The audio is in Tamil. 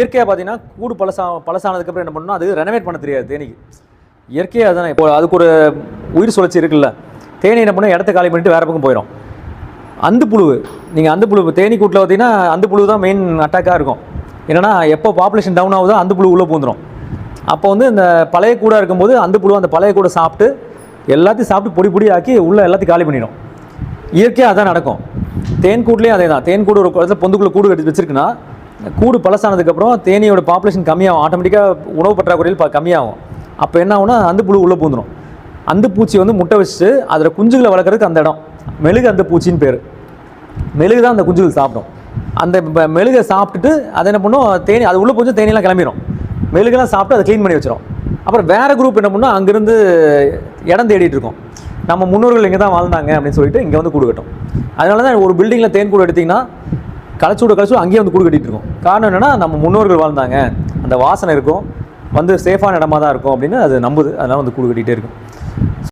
இயற்கையாக பார்த்தீங்கன்னா கூடு பழசா பழசானதுக்கப்புறம் என்ன பண்ணணும் அது ரெனோவேட் பண்ண தெரியாது தேனிக்கு. இயற்கையாக அதுதானே இப்போ அதுக்கு ஒரு உயிர் சுழற்சி இருக்குல்ல. தேனி என்ன பண்ணால் இடத்த காலி பண்ணிட்டு வேற பக்கம் போயிடும் அந்து புழு நீங்கள் அந்து புழு தேனி கூட்டில் பார்த்தீங்கன்னா அந்து புழு தான் மெயின் அட்டாக்காக இருக்கும். என்னென்னா எப்போ பாப்புலேஷன் டவுன் ஆகுதோ அந்த புழு உள்ளே பூந்துடும் அப்போ வந்து இந்த பழைய கூடாக இருக்கும்போது அந்த புழு அந்த பழைய கூடை சாப்பிட்டு எல்லாத்தையும் சாப்பிட்டு பொடி பொடி ஆக்கி உள்ளே எல்லாத்தையும் காலி பண்ணிடும் இயற்கையாக அதான் நடக்கும். தேன் கூட்லேயும் அதே தான் தேன் கூடு ஒரு இடத்துல பொந்துக்குள்ளே கூடு கட்டி வச்சிருக்குன்னா கூடு பழசானதுக்கப்புறம் தேனியோட பாப்புலேஷன் கம்மியாகும். ஆட்டோமேட்டிக்காக உணவு பற்றாக்குறையில் ப- கம்மியாகும். அப்போ என்ன ஆகும்னா அந்த புழு உள்ளே பூந்துடும் அந்த பூச்சி வந்து முட்டை வச்சுட்டு அதில் குஞ்சுகளை வளர்க்குறதுக்கு அந்த இடம். மெழுகு அந்த பூச்சின்னு பேர். மெழுகு தான் அந்த குஞ்சுகள் சாப்பிடும். அந்த மெழுகை சாப்பிட்டுட்டு அதை என்ன பண்ணும்? தேனி அது உள்ளே பூச்சி தேனியெல்லாம் கிளம்பிடும் மெழுகெல்லாம் சாப்பிட்டு அதை க்ளீன் பண்ணி வச்சிடும் அப்புறம் வேறு குரூப் என்ன பண்ணால் அங்கேருந்து இடம் தேடிட்டு இருக்கோம். நம்ம முன்னோர்கள் இங்கே தான் வாழ்ந்தாங்க அப்படின்னு சொல்லிட்டு இங்கே வந்து கூடு கட்டும். அதனால தான் ஒரு பில்டிங்கில் தேன் கூடு எடுத்திங்கன்னா களைச்சூட களைச்சூட அங்கேயே வந்து கூடு கட்டிட்டு இருக்கும். காரணம் என்னன்னா நம்ம முன்னோர்கள் வாழ்ந்தாங்க. அந்த வாசனை இருக்கும். வந்து சேஃபான இடமா தான் இருக்கும் அப்படின்னு அது நம்புது. அதனால வந்து கூடு கட்டிகிட்டே இருக்கும்.